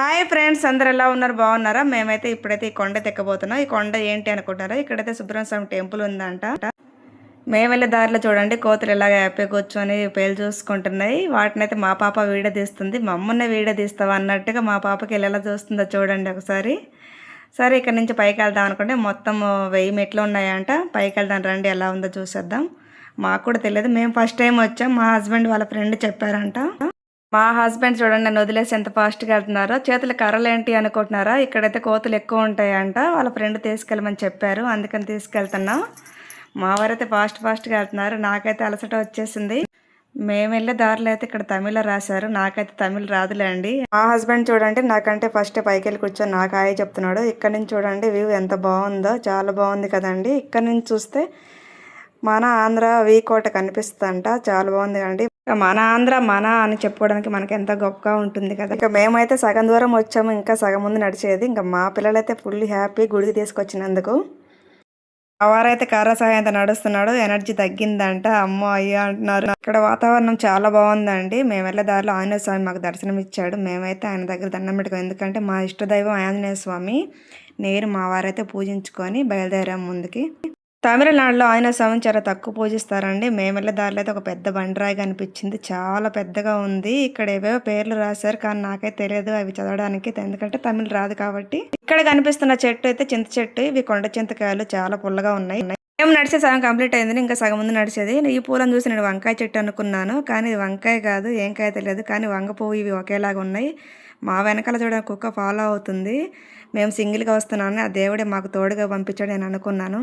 Hi friends అందరు ఎలా ఉన్నారు? బాగున్నారా? మేమైతే ఇప్పుడైతే ఈ కొండ తెక్కబోతున్నాం. ఈ కొండ ఏంటి అనుకుంటున్నారా? ఇక్కడైతే సుబ్రహ్మణ్యం టెంపుల్ ఉందంట. మేము వెళ్ళే దారిలో చూడండి కోతులు ఎలాగ హ్యాపీ కూర్చొని పేలు చూసుకుంటున్నాయి. వాటిని అయితే మా పాప వీడియో తీస్తుంది. మమ్మల్ని వీడియో తీస్తావా అన్నట్టుగా మా పాపకి ఎలా చూస్తుందో చూడండి ఒకసారి. సరే ఇక్కడ నుంచి పైకి వెళ్దాం అనుకుంటే మొత్తం వెయ్యి మెట్లు ఉన్నాయంట. పైకి వెళ్దాం రండి ఎలా ఉందో చూసేద్దాం. మాకు కూడా తెలియదు. మేము ఫస్ట్ టైం వచ్చాం. మా హస్బెండ్ వాళ్ళ ఫ్రెండ్ చెప్పారంట. మా హస్బెండ్ చూడండి నన్ను వదిలేసి ఎంత ఫాస్ట్గా వెళ్తున్నారో చేతులు కర్రలేంటి అనుకుంటున్నారా? ఇక్కడైతే కోతులు ఎక్కువ ఉంటాయంట వాళ్ళ ఫ్రెండ్ తీసుకెళ్ళమని చెప్పారు అందుకని తీసుకెళ్తున్నాం. మా వారైతే ఫాస్ట్ ఫాస్ట్గా వెళ్తున్నారు నాకైతే అలసట వచ్చేసింది. మేము వెళ్ళే దారిలో అయితే ఇక్కడ తమిళ రాశారు నాకైతే తమిళ్ రాదులేండి. మా హస్బెండ్ చూడండి నాకంటే ఫస్ట్ పైకి వెళ్ళి కూర్చొని నాకు ఆయే చెప్తున్నాడు. ఇక్కడ నుంచి చూడండి వ్యూ ఎంత బాగుందో చాలా బాగుంది కదండి. ఇక్కడ నుంచి చూస్తే మన ఆంధ్ర వీ కోట కనిపిస్తుందంట. చాలా బాగుంది కండి మన ఆంధ్ర మన అని చెప్పుకోవడానికి మనకి ఎంత గొప్పగా ఉంటుంది కదా. ఇంకా మేమైతే సగం దూరం వచ్చాము. ఇంకా సగం ముందు నడిచేది. ఇంకా మా పిల్లలైతే ఫుల్ హ్యాపీ గుడికి తీసుకొచ్చినందుకు. వారైతే కర్ర సాయంతో నడుస్తున్నాడు. ఎనర్జీ తగ్గిందంట. అమ్మో అయ్యో అంటున్నారు. ఇక్కడ వాతావరణం చాలా బాగుందండి. మేము వెళ్ళే దారిలో ఆంజనేయ స్వామి మాకు దర్శనం ఇచ్చాడు. మేమైతే ఆయన దగ్గర దండం పెట్టుకోం ఎందుకంటే మా ఇష్టదైవం ఆంజనేయ స్వామి. నేను మా వారైతే పూజించుకొని బయలుదేరాము ముందుకి. తమిళనాడులో ఆయన స్వామిని చాలా తక్కువ పూజిస్తారండి. మేము వెళ్ళే దారిలో అయితే ఒక పెద్ద బండరాయి కనిపించింది. చాలా పెద్దగా ఉంది. ఇక్కడ ఏవేవో పేర్లు రాశారు కానీ నాకైతే తెలియదు అవి చదవడానికి. ఎందుకంటే తమిళ రాదు కాబట్టి. ఇక్కడ కనిపిస్తున్న చెట్టు అయితే చింత చెట్టు. ఇవి కొండ చింతకాయలు. చాలా పుల్లగా ఉన్నాయి. మేము నడిచే సగం కంప్లీట్ అయింది ఇంకా సగం ముందు నడిచేది. ఈ పూలను చూసి నేను వంకాయ చెట్టు అనుకున్నాను. కానీ ఇది వంకాయ కాదు. ఏం కాయ తెలియదు. కానీ వంగ పువ్వు ఇవి ఒకేలాగా ఉన్నాయి. మా వెనకాల చూడడానికి కుక్క ఫాలో అవుతుంది. మేము సింగిల్గా వస్తున్నాను ఆ దేవుడే మాకు తోడుగా పంపించాడు నేను అనుకున్నాను.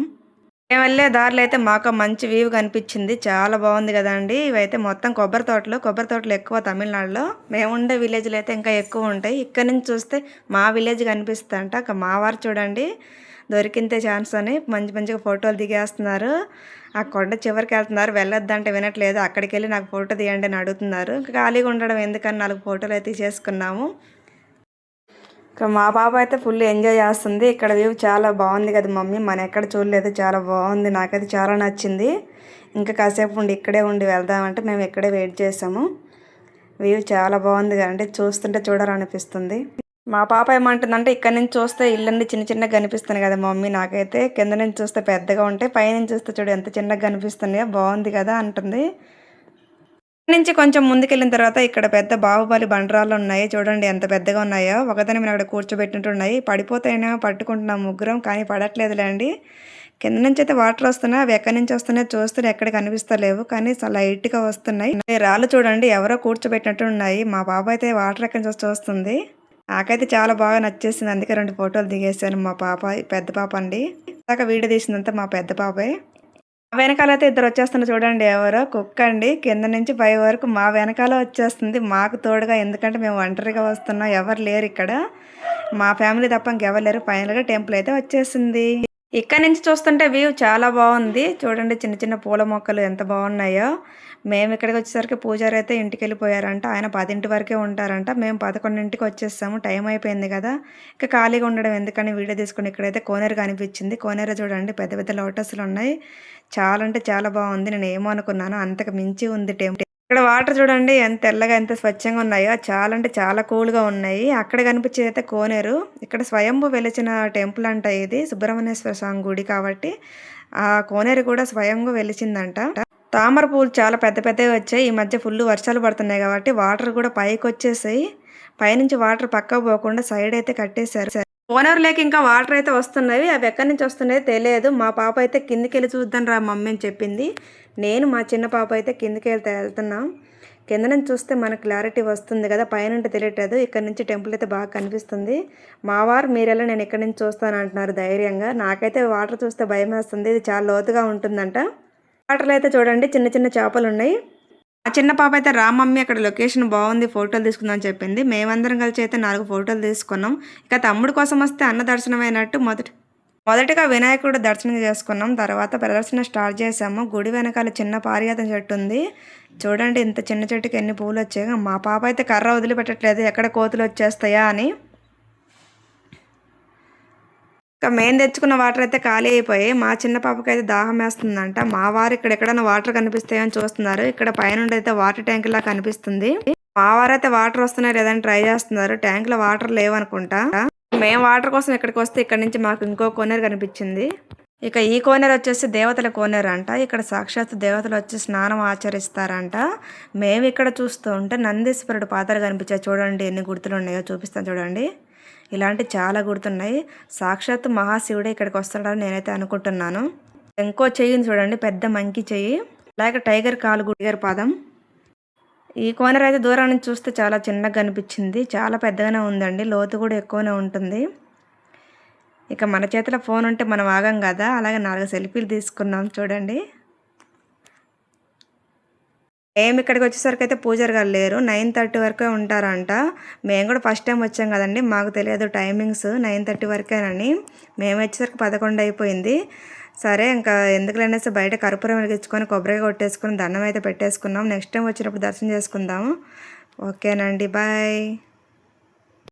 మేము వెళ్ళే దారిలో అయితే మాకు మంచి వ్యూ కనిపించింది. చాలా బాగుంది కదండి. ఇవైతే మొత్తం కొబ్బరి తోటలు. కొబ్బరి తోటలు ఎక్కువ తమిళనాడులో. మేము ఉండే విలేజ్లో అయితే ఇంకా ఎక్కువ ఉంటాయి. ఇక్కడ నుంచి చూస్తే మా విలేజ్ కనిపిస్తుందంట. మా వారు చూడండి. దొరికింతే ఛాన్స్ అని మంచి మంచిగా ఫోటోలు దిగేస్తున్నారు. ఆ కొండ చివరికి వెళ్తున్నారు. వెళ్ళొద్దంటే వినట్లేదు. అక్కడికి వెళ్ళి నాకు ఫోటో తీయండి అని అడుగుతున్నారు. ఇంకా ఖాళీగా ఉండడం ఎందుకని నాలుగు ఫోటోలు అయితే చేసుకున్నాము మా పాప అయితే ఫుల్ ఎంజాయ్ చేస్తుంది. ఇక్కడ వ్యూ చాలా బాగుంది కదా మమ్మీ. మన ఎక్కడ చూడలేదు. చాలా బాగుంది. నాకైతే చాలా నచ్చింది. ఇంకా కాసేపు ఉండి ఇక్కడే ఉండి వెళ్దామంటే మేము ఇక్కడే వెయిట్ చేసాము. వ్యూ చాలా బాగుంది కదండి చూస్తుంటే చూడాలనిపిస్తుంది. మా పాప ఏమంటుందంటే ఇక్కడ నుంచి చూస్తే ఇల్లండి చిన్న చిన్నగా కనిపిస్తుంది కదా మమ్మీ. నాకైతే కింద నుంచి చూస్తే పెద్దగా ఉంటాయి. పైనుంచి చూస్తే చూడు ఎంత చిన్నగా కనిపిస్తున్నాయో బాగుంది కదా అంటుంది. నుంచి కొంచెం ముందుకెళ్ళిన తర్వాత ఇక్కడ పెద్ద బాహుబలి బండరాలు ఉన్నాయి. చూడండి ఎంత పెద్దగా ఉన్నాయో. ఒకదాని మీద అక్కడ కూర్చోబెట్టినట్టు ఉన్నాయి పడిపోతాయినా పట్టుకుంటున్నాం ముగ్గురం కానీ పడట్లేదులేండి. కింద నుంచి అయితే వాటర్ వస్తున్నాయి. అవి ఎక్కడి నుంచి వస్తున్నాయో చూస్తే ఎక్కడ కనిపిస్తలేవు కానీ లైట్గా వస్తున్నాయి. రాళ్ళు చూడండి ఎవరో కూర్చోబెట్టినట్టు ఉన్నాయి మా బాబు అయితే వాటర్ ఎక్కడి నుంచి చూస్తుంది. నాకైతే చాలా బాగా నచ్చేసింది. అందుకే రెండు ఫోటోలు దిగేశాను. మా పాప పెద్ద పాప అండి. ఇందాక వీడియో తీసిందంతా మా పెద్ద పాపే. వెనకాల అయితే ఇద్దరు వచ్చేస్తున్న చూడండి ఎవరో కుక్క అండి కింద నుంచి పై వరకు మా వెనకాల వచ్చేస్తుంది. మాకు తోడుగా ఎందుకంటే మేము ఒంటరిగా వస్తున్నాం. ఎవరు లేరు ఇక్కడ. మా ఫ్యామిలీ తప్ప ఇంకెవరు లేరు. ఫైనల్గా టెంపుల్ అయితే వచ్చేసింది. ఇక్కడ నుంచి చూస్తుంటే వ్యూ చాలా బాగుంది. చూడండి చిన్న చిన్న పూల మొక్కలు ఎంత బాగున్నాయో. మేము ఇక్కడికి వచ్చేసరికి పూజారి అయితే ఇంటికి వెళ్ళిపోయారంట. ఆయన పదింటి వరకే ఉంటారంట. మేము పదకొండింటికి వచ్చేసాము. టైం అయిపోయింది కదా. ఇక ఖాళీగా ఉండడం ఎందుకని వీడియో తీసుకుని ఇక్కడైతే కోనేరు కనిపించింది. కోనేరు చూడండి పెద్ద పెద్ద లోటస్లు ఉన్నాయి. చాలా అంటే చాలా బాగుంది. నేను ఏమో అనుకున్నాను అంతకు మించి ఉంది టెంపుల్. ఇక్కడ వాటర్ చూడండి ఎంత తెల్లగా ఎంత స్వచ్ఛంగా ఉన్నాయో. చాలా అంటే చాలా కూల్గా ఉన్నాయి. అక్కడ కనిపించేది అయితే కోనేరు. ఇక్కడ స్వయంభు వెలిచిన టెంపుల్ అంట ఇది సుబ్రహ్మణ్యేశ్వర స్వామి గుడి కాబట్టి. ఆ కోనేరు కూడా స్వయంగా వెలిచిందంట. తామర పూలు చాలా పెద్ద పెద్దవి వచ్చాయి. ఈ మధ్య ఫుల్ వర్షాలు పడుతున్నాయి కాబట్టి వాటర్ కూడా పైకి వచ్చేసాయి. పైనుంచి వాటర్ పక్క పోకుండా సైడ్ అయితే కట్టేశారు. ఓనర్ లేక ఇంకా వాటర్ అయితే వస్తున్నాయి. అవి ఎక్కడి నుంచి వస్తున్నాయో తెలియదు. మా పాప అయితే కిందికి వెళ్ళి చూద్దాం రా మమ్మీ అని చెప్పింది. నేను మా చిన్న పాప అయితే కిందికి వెళ్తే వెళ్తున్నాం. కింద నుంచి చూస్తే మనకు క్లారిటీ వస్తుంది కదా పైన తెలియట్లేదు. ఇక్కడ నుంచి టెంపుల్ అయితే బాగా కనిపిస్తుంది. మా వారు మీరెలా నేను ఇక్కడ నుంచి చూస్తాను అంటున్నారు ధైర్యంగా. నాకైతే వాటర్ చూస్తే భయం వేస్తుంది. ఇది చాలా లోతుగా ఉంటుందంట. వాటర్లో అయితే చూడండి చిన్న చిన్న చేపలు ఉన్నాయి. ఆ చిన్న పాప అయితే రామమ్మి అక్కడ లొకేషన్ బాగుంది ఫోటోలు తీసుకుందాం చెప్పింది. మేమందరం కలిసి అయితే నాలుగు ఫోటోలు తీసుకున్నాం. ఇక తమ్ముడు కోసం వస్తే అన్న దర్శనం అయినట్టు మొదటి మొదటిగా వినాయకుడు దర్శనం చేసుకున్నాం తర్వాత ప్రదర్శన స్టార్ట్ చేసాము గుడి వెనకాల చిన్న పారిజాతం చెట్టు ఉంది. చూడండి ఇంత చిన్న చెట్టుకి ఎన్ని పూలు వచ్చాయి. మా పాప అయితే కర్ర వదిలిపెట్టట్లేదు. ఎక్కడ కోతులు వచ్చేస్తాయా అని. ఇంకా మేము తెచ్చుకున్న వాటర్ అయితే ఖాళీ అయిపోయాయి. మా చిన్న పాపకి అయితే దాహం వేస్తుందంట. మా వారు ఇక్కడ ఎక్కడైనా వాటర్ కనిపిస్తాయని చూస్తున్నారు. ఇక్కడ పైన అయితే వాటర్ ట్యాంక్ లా కనిపిస్తుంది. మా వారైతే వాటర్ వస్తున్నాయి లేదని ట్రై చేస్తున్నారు. ట్యాంక్లో వాటర్ లేవనుకుంటా. మేము వాటర్ కోసం ఇక్కడికి వస్తే ఇక్కడ నుంచి మాకు ఇంకో కోనేరు కనిపించింది. ఇక ఈ కోనేరు వచ్చేసి దేవతల కోనేరు అంట. ఇక్కడ సాక్షాత్ దేవతలు వచ్చి స్నానం ఆచరిస్తారంట. మేము ఇక్కడ చూస్తూ ఉంటే నందీశ్వరుడు పాత్రలు కనిపించాయి. చూడండి ఎన్ని గుర్తులు ఉన్నాయో చూపిస్తాను చూడండి. ఇలాంటి చాలా గుర్తున్నాయి. సాక్షాత్ మహాశివుడే ఇక్కడికి వస్తాడని నేనైతే అనుకుంటున్నాను. ఇంకో చెయ్యిని చూడండి పెద్ద మంకి చెయ్యి. అలాగే టైగర్ కాలు టైగర్ పాదం. ఈ కోనర్ అయితే దూరం నుంచి చూస్తే చాలా చిన్నగా కనిపించింది చాలా పెద్దగానే ఉందండి. లోతు కూడా ఎక్కువనే ఉంటుంది. ఇక మన చేతిలో ఫోన్ ఉంటే మనం ఆగం కదా. అలాగే నాలుగు సెల్ఫీలు తీసుకున్నాం చూడండి. మేము ఇక్కడికి వచ్చేసరికి అయితే పూజారి గారు లేరు నైన్ థర్టీ వరకే ఉంటారంట. మేము కూడా ఫస్ట్ టైం వచ్చాం కదండి. మాకు తెలియదు టైమింగ్స్. నైన్ థర్టీ వరకేనని మేము వచ్చేసరికి పదకొండు అయిపోయింది. సరే ఇంకా ఎందుకులనేసి బయట కర్పూరం వెలిగించుకొని కొబ్బరిగా కొట్టేసుకొని దండం అయితే పెట్టేసుకున్నాం. నెక్స్ట్ టైం వచ్చినప్పుడు దర్శనం చేసుకుందాము ఓకేనండి. బాయ్.